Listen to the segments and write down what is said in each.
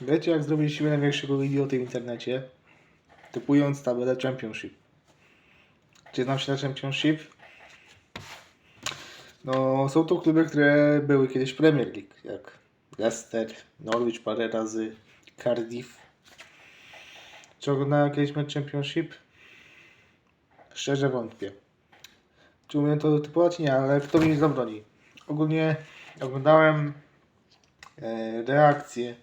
Wiecie jak zrobić siebie największego idioty w internecie? Typując tabelę Championship. Gdzie znam się na Championship? No, są to kluby, które były kiedyś Premier League, jak Leicester, Norwich parę razy, Cardiff. Czy oglądałem kiedyś mecz Championship? Szczerze wątpię. Czy umiem to typować? Nie, ale kto mi zabroni? Ogólnie oglądałem e, reakcję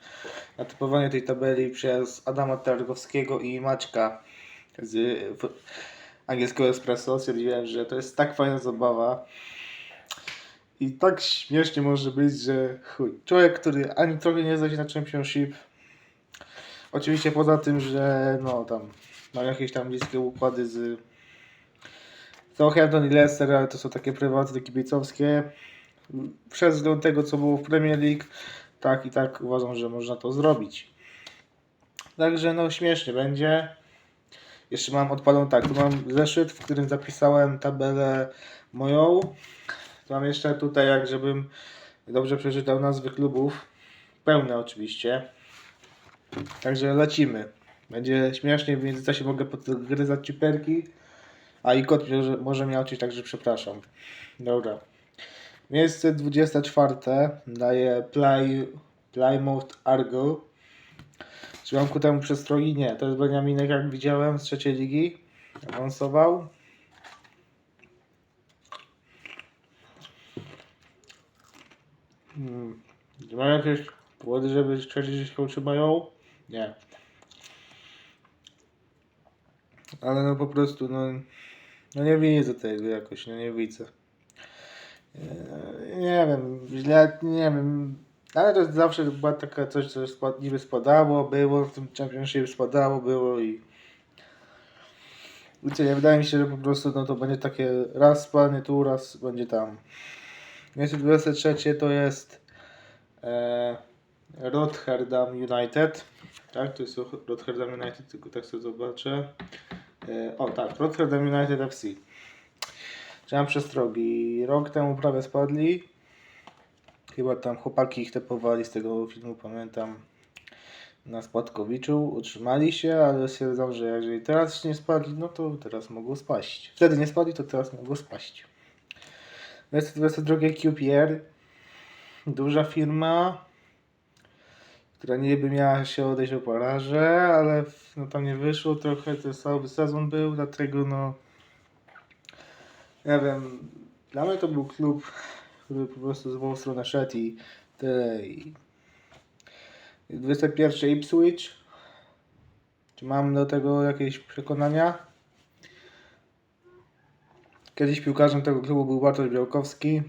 na typowanie tej tabeli przez Adama Targowskiego i Maćka z angielskiego Espresso. Stwierdziłem, że to jest tak fajna zabawa i tak śmiesznie może być, że chuj. Człowiek, który ani trochę nie zna się na Championship, oczywiście poza tym, że no tam ma jakieś tam bliskie układy z Southampton i Leicester, ale to są takie prywatne, kibicowskie. Przez wzgląd tego, co było w Premier League, tak i tak uważam, że można to zrobić. Także no śmiesznie będzie. Jeszcze mam odpalą tak, tu mam zeszyt, w którym zapisałem tabelę moją. Tu mam jeszcze tutaj, jak żebym dobrze przeczytał nazwy klubów. Pełne oczywiście. Także lecimy. Będzie śmiesznie, w międzyczasie mogę podgryzać ciperki. A i kot może, może miałczyć, także przepraszam. Dobra. Miejsce 24 daje Play, Plymouth Argo. Czy mam ku temu przestrogi? Nie. To jest Beniaminek, jak widziałem, z trzeciej ligi. Awansował. Hmm. Czy Mam jakieś powody, żeby że się utrzymają? Nie. Ale no po prostu, no, no nie widzę tego jakoś, no nie widzę. Eee, Nie wiem, źle, nie wiem, ale to zawsze była taka coś, co niby spadało, było, w tym championship spadało, było i i nie, wydaje mi się, że po prostu no to będzie takie raz spadnie tu, raz będzie tam. Miejsce 23 to jest e, United, tak, to jest Rotterdam United, tylko tak sobie zobaczę. E, o tak, Rotterdam United FC. Chciałem przestrogi. Rok temu prawie spadli. Chyba tam chłopaki ich typowali z tego filmu, pamiętam. Na Spadkowiczu utrzymali się, ale stwierdzam, że jeżeli teraz nie spadli, no to teraz mogą spaść. Wtedy nie spadli, to teraz mogą spaść. 22 QPR. Duża firma, która niby miała się odejść o poraże, ale no tam nie wyszło trochę, to cały sezon był, dlatego no nie wiem, dla mnie to był klub, który po prostu zwołał stronę szedł i tyle i 21 Ipswich czy mam do tego jakieś przekonania? Kiedyś piłkarzem tego klubu był Bartosz Białkowski,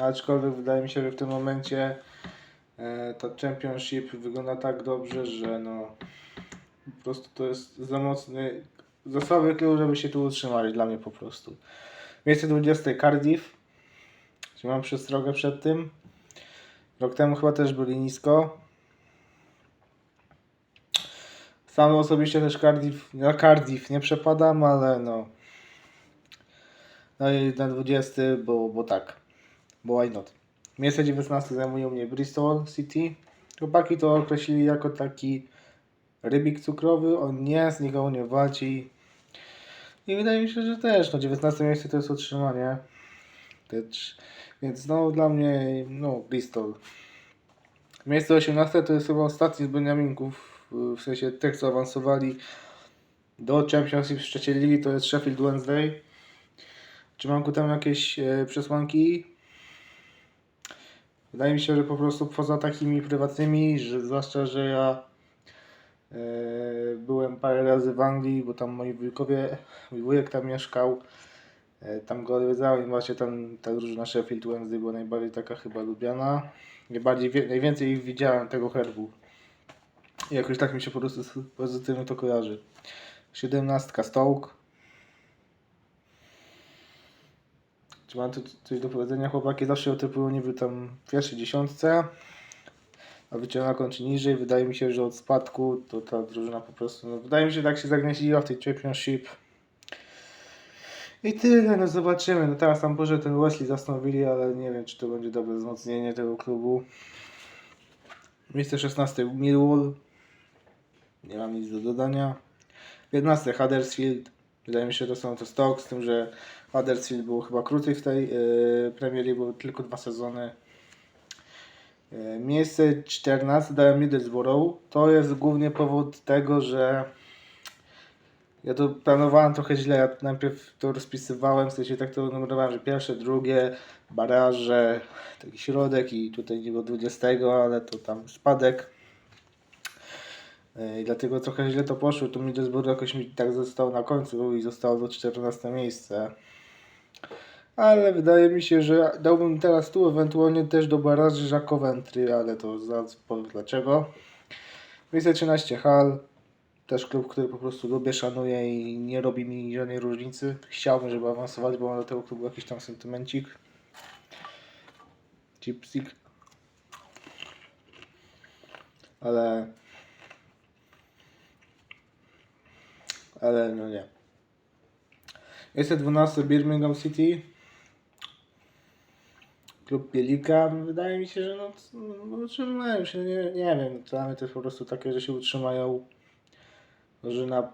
aczkolwiek wydaje mi się, że w tym momencie e, to Championship wygląda tak dobrze, że no po prostu to jest za mocny, za słaby klub, żeby się tu utrzymać dla mnie po prostu. Miejsce 20 Cardiff. Czy mam przestrogę przed tym? Rok temu chyba też byli nisko. Sam osobiście też Cardiff, na Cardiff nie przepadam, ale no. No i na 20, bo, bo tak. Bo why not? Miejsce 19 zajmują mnie Bristol City. Chłopaki to określili jako taki rybik cukrowy. On nie, z nikogo nie walczy. I wydaje mi się, że też, no 19 miejsce to jest utrzymanie. Też. Więc no dla mnie, no Bristol. Miejsce 18 to jest chyba ostatni z Beniaminków, w sensie tych co awansowali do Championship z trzeciej ligi, to jest Sheffield Wednesday. Czy mam ku temu jakieś e, przesłanki? Wydaje mi się, że po prostu poza takimi prywatnymi, że zwłaszcza, że ja byłem parę razy w Anglii, bo tam moi wujkowie, mój wujek tam mieszkał, e, tam go odwiedzałem i właśnie tam ta drużyna Sheffield Wednesday była najbardziej taka chyba lubiana. Najbardziej, najwięcej widziałem tego herbu. I jakoś tak mi się po prostu pozytywnie to kojarzy. 17 Stoke. Czy mam tu coś do powiedzenia? Chłopaki zawsze otypują niby tam w pierwszej dziesiątce, a wyciąga kończy niżej. Wydaje mi się, że od spadku to ta drużyna po prostu, no wydaje mi się, że tak się zagnieździła w tej Championship. I tyle, no zobaczymy. No teraz tam może ten Wesley zastanowili, ale nie wiem, czy to będzie dobre wzmocnienie tego klubu. Miejsce 16 Millwall. Nie mam nic do dodania. 15 Huddersfield. Wydaje mi się, że to są to Stoke, z tym, że Huddersfield był chyba krócej w tej yy, Premier League, były tylko dwa sezony. Yy, miejsce 14 dałem Middlesbrough. To jest głównie powód tego, że ja to planowałem trochę źle. Ja najpierw to rozpisywałem, w sensie tak to numerowałem, że pierwsze, drugie, baraże, taki środek i tutaj nie było 20, ale to tam spadek. Yy, I dlatego trochę źle to poszło. Tu Middlesbrough jakoś mi tak został na końcu i zostało do 14 miejsce. Ale wydaje mi się, że dałbym teraz tu ewentualnie też do baraży za Coventry, ale to zaraz powiem dlaczego. Miejsce 13 Hal. Też klub, który po prostu lubię, szanuję i nie robi mi żadnej różnicy. Chciałbym, żeby awansować, bo mam do tego klubu jakiś tam sentymencik. Chipsik. Ale... Ale no nie. Jest 12 Birmingham City. Klub Bielika. Wydaje mi się, że no, no utrzymają się. Nie, nie wiem. Dla mnie to jest po prostu takie, że się utrzymają. Że na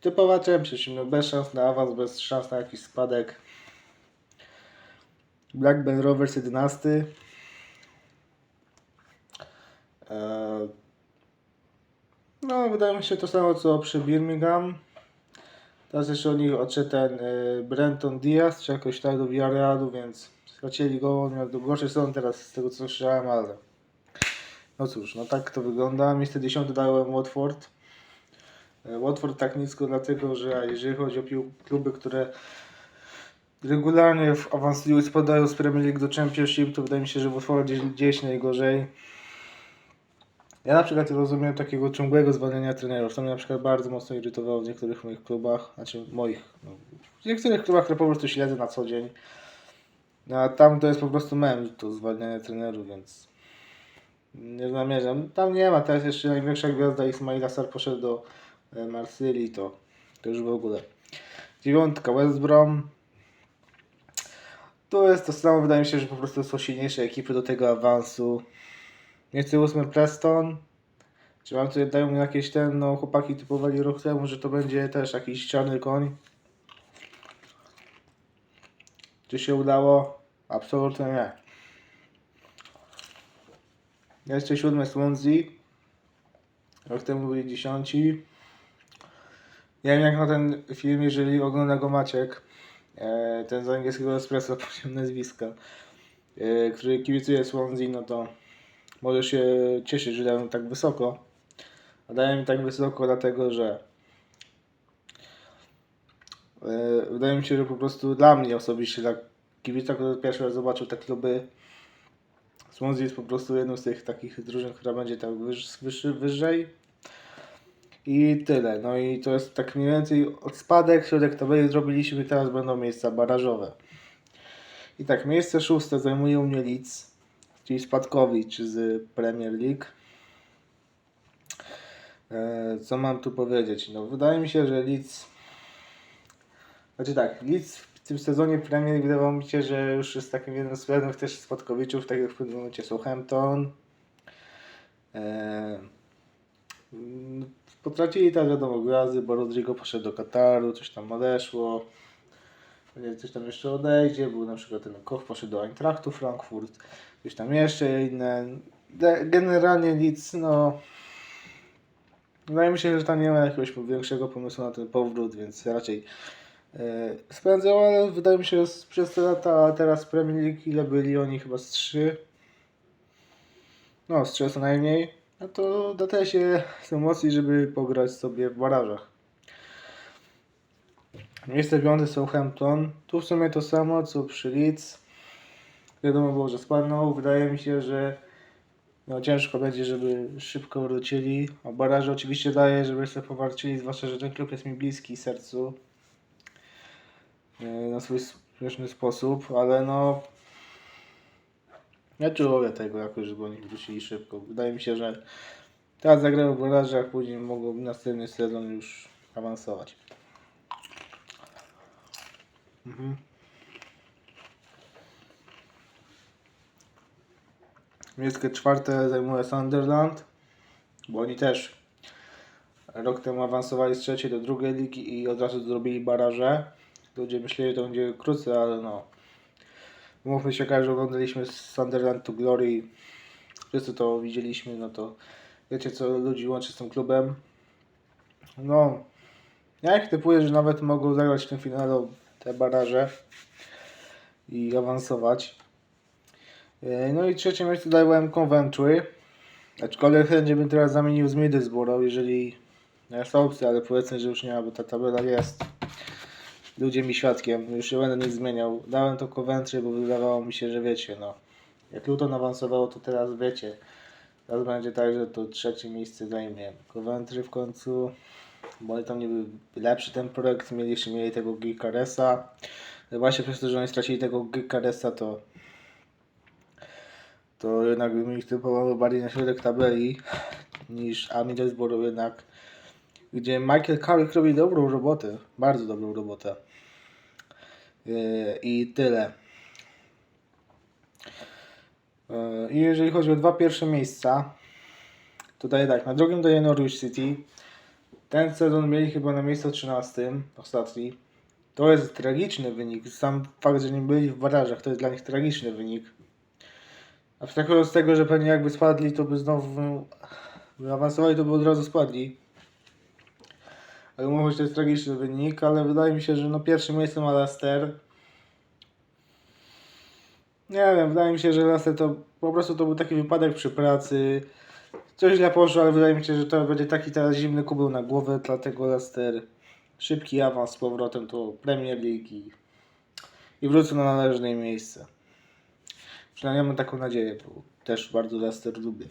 typowa Championship, no bez szans na awans, bez szans na jakiś spadek. Blackburn Rovers 11. Eee, no, wydaje mi się to samo co przy Birmingham. Teraz jeszcze o nich odszedł ten y, Brenton Diaz, czy jakoś tak do Villarrealu, więc stracili go, miał gorszy sezon teraz z tego co słyszałem, ale no cóż, no tak to wygląda. Miejsce 10 dałem Watford. E, Watford tak nisko dlatego, że jeżeli chodzi o kluby, które regularnie awansują i spadają z Premier League do Championship, to wydaje mi się, że Watford gdzieś, gdzieś najgorzej. Ja na przykład rozumiem takiego ciągłego zwalniania trenerów. To mnie na przykład bardzo mocno irytowało w niektórych moich klubach, znaczy moich, no, w niektórych klubach, które po prostu śledzę na co dzień. No, a tam to jest po prostu mem, to zwalnianie trenerów, więc nie zamierzam. Tam nie ma, teraz jeszcze największa gwiazda Ismaila Sar poszedł do e, Marsylii, to, to już w ogóle. Dziewiątka West Brom. To jest to samo, wydaje mi się, że po prostu są silniejsze ekipy do tego awansu. Miejsce ósme Preston. Czy mam tutaj dają jakieś ten, no chłopaki typowali rok temu, że to będzie też jakiś czarny koń. Czy się udało? Absolutnie nie. Jeszcze siódme Swansea. Rok temu byli dziesiąci. Nie wiem jak na ten film, jeżeli ogląda go Maciek. E, ten z angielskiego Espresso, poziom nazwiska. E, który kibicuje Swansea, no to może się cieszyć, że dają tak wysoko. A dają mi tak wysoko dlatego, że wydaje mi się, że po prostu dla mnie osobiście, dla kibica, który pierwszy raz zobaczył te kluby, Swansea jest po prostu jedną z tych takich drużyn, która będzie tak wyż, wyższy, wyżej. I tyle. No i to jest tak mniej więcej od spadek, środek tabeli zrobiliśmy, teraz będą miejsca barażowe. I tak, miejsce szóste zajmuje u mnie Leeds, czyli spadkowicz z Premier League. E, Co mam tu powiedzieć? No, wydaje mi się, że Leeds. Znaczy tak, Leeds w tym sezonie Premier wydawało mi się, że już jest takim jednym z pewnych też spadkowiczów, tak jak w pewnym momencie Southampton. E, mm, Potracili tak wiadomo gwiazdy, bo Rodrigo poszedł do Kataru, coś tam odeszło. Coś tam jeszcze odejdzie, był na przykład ten Koch poszedł do Eintrachtu Frankfurt, coś tam jeszcze inne. Generalnie nic, no. Wydaje mi się, że tam nie ma jakiegoś większego pomysłu na ten powrót, więc raczej spędzał, ale wydaje mi się, że z- przez te lata a teraz Premier League ile byli oni chyba z 3. No, z 3 co najmniej. No to da się są mocni, żeby pograć sobie w barażach. Miejsce piąte Southampton. Tu w sumie to samo co przy Leeds. Wiadomo było, że spadną. Wydaje mi się, że no, ciężko będzie, żeby szybko wrócili. A baraże oczywiście daje, żeby sobie powalczyli, zwłaszcza, że ten klub jest mi bliski sercu. E, Na swój śmieszny sposób, ale no... Nie czuję tego jakoś, żeby oni wrócili szybko. Wydaje mi się, że teraz zagrają w barażach, później mogą następny sezon już awansować. Mhm. Miejsce czwarte zajmuje Sunderland, bo oni też rok temu awansowali z trzeciej do drugiej ligi i od razu zrobili baraże. Ludzie myśleli, że to będzie krócej, ale no. Mówmy się, że oglądaliśmy Sunderland to Glory. Wszyscy to widzieliśmy, no to wiecie co ludzi łączy z tym klubem. No, ja jak typuję, że nawet mogą zagrać w tym finale te baraże i awansować. E, No i trzecie miejsce dałem Coventry. Aczkolwiek chętnie bym teraz zamienił z Middlesbrough, jeżeli jest opcja, ale powiedzmy, że już nie bo ta tabela jest. Ludzie mi świadkiem, już nie będę nic zmieniał. Dałem to Coventry, bo wydawało mi się, że wiecie, no. Jak Luton awansowało, to teraz wiecie. Teraz będzie tak, że to trzecie miejsce zajmie Coventry w końcu. Bo oni tam nie był lepszy ten projekt, mieli jeszcze mieli tego Gikaresa. Właśnie przez to, że oni stracili tego Gikaresa, to to jednak bym ich typował bardziej na środek tabeli niż a Middlesbrough jednak gdzie Michael Carrick robi dobrą robotę, bardzo dobrą robotę. Yy, I tyle. Yy, I jeżeli chodzi o dwa pierwsze miejsca, tutaj tak, na drugim daje Norwich City. Ten sezon mieli chyba na miejscu 13, ostatni. To jest tragiczny wynik. Sam fakt, że nie byli w barażach, to jest dla nich tragiczny wynik. Abstrahując z tego, że pewnie jakby spadli, to by znowu awansowali, to by od razu spadli. Ale umówmy się, to jest tragiczny wynik, ale wydaje mi się, że no pierwsze miejsce ma Leicester. Nie wiem, wydaje mi się, że Leicester to po prostu to był taki wypadek przy pracy. Coś źle poszło, ale wydaje mi się, że to będzie taki teraz zimny kubeł na głowę, dlatego Leicester szybki awans z powrotem do Premier League i, i wrócą na należne miejsce. Przynajmniej mam taką nadzieję, bo też bardzo Leicester lubię.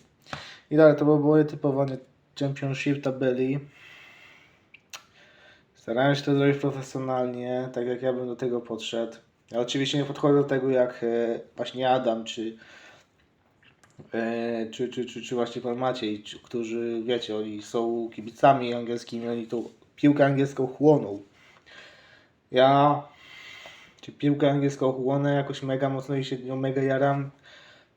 I dalej, to było moje typowanie Championship tabeli. Starałem się to zrobić profesjonalnie, tak jak ja bym do tego podszedł. Ja oczywiście nie podchodzę do tego jak e, właśnie Adam, czy, e, czy, czy, czy, czy właśnie pan Maciej, którzy, wiecie, oni są kibicami angielskimi, oni tą piłkę angielską chłoną. Ja czy piłkę angielską chłonę jakoś mega mocno i się nią mega jaram.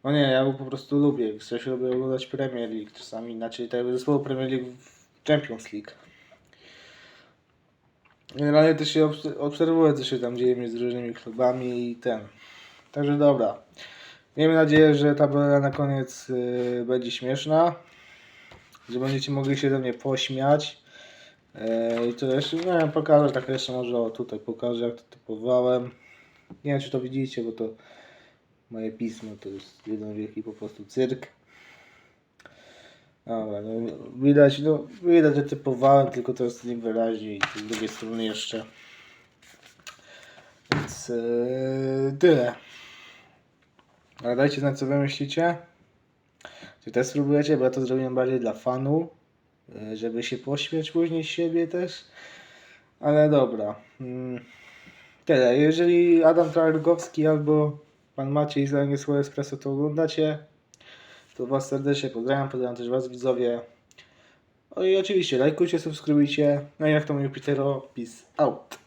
No nie, ja ją po prostu lubię. Chcę się lubię oglądać Premier League czasami, inaczej tego zespołu Premier League w Champions League. Generalnie też się obs- obserwuję, co się tam dzieje między różnymi klubami i ten. Także dobra. Miejmy nadzieję, że tabela na koniec y, będzie śmieszna. Że będziecie mogli się do mnie pośmiać. Yy, I to jeszcze, nie wiem, pokażę tak jeszcze może o tutaj pokażę jak to typowałem. Nie wiem czy to widzicie, bo to moje pismo to jest jeden wielki po prostu cyrk. Dobra, no widać, no widać, że typowałem, tylko to jest niewyraźnie i z drugiej strony jeszcze. Więc yy, tyle. Ale dajcie znać co wy myślicie. Czy też spróbujecie, bo ja to zrobiłem bardziej dla fanu, yy, żeby się pośmiać później siebie też. Ale dobra. Mm, Tyle. Jeżeli Adam Targowski albo pan Maciej z Angielskiego Espresso to oglądacie, to Was serdecznie pozdrawiam, pozdrawiam też Was widzowie. No i oczywiście lajkujcie, subskrybujcie. No i jak to mówił Petero, peace out.